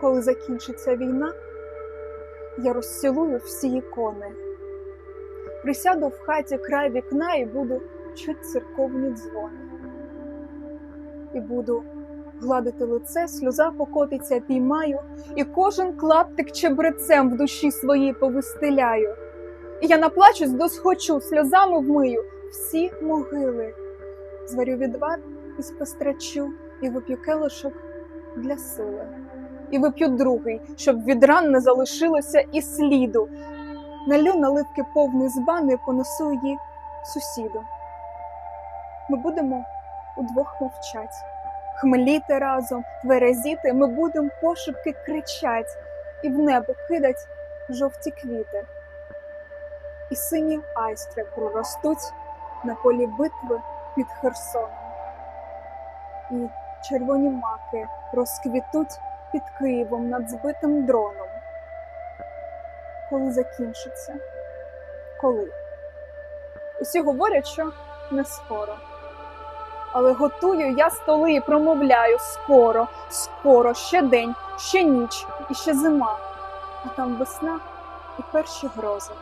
коли закінчиться війна, я розцілую всі ікони. Присяду в хаті край вікна і буду чуть церковні дзвони. І буду гладити лице, сльоза покотиться, піймаю, і кожен клаптик чебрецем в душі своїй повистеляю. І я наплачусь, досхочу, сльозами вмию всі могили. Зварю відвар і спострачу, і вип'ю келишок для сили. І вип'ю другий, щоб від ран не залишилося і сліду. Налю наливки повний збан і понесу її сусіду. Ми будемо удвох мовчать, хмеліти разом, тверезіти, ми будемо пошепки кричать і в небо кидать жовті квіти. І сині айстри проростуть на полі битви під Херсоном. І червоні маки розквітуть під Києвом над збитим дроном. Коли закінчиться? Коли? Усі говорять, що не скоро. Але готую я столи і промовляю скоро, скоро, ще день, ще ніч і ще зима, а там весна і перші грози.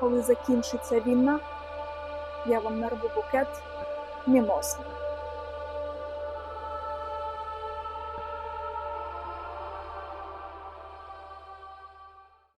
Коли закінчиться війна, я вам нарву букет мімози.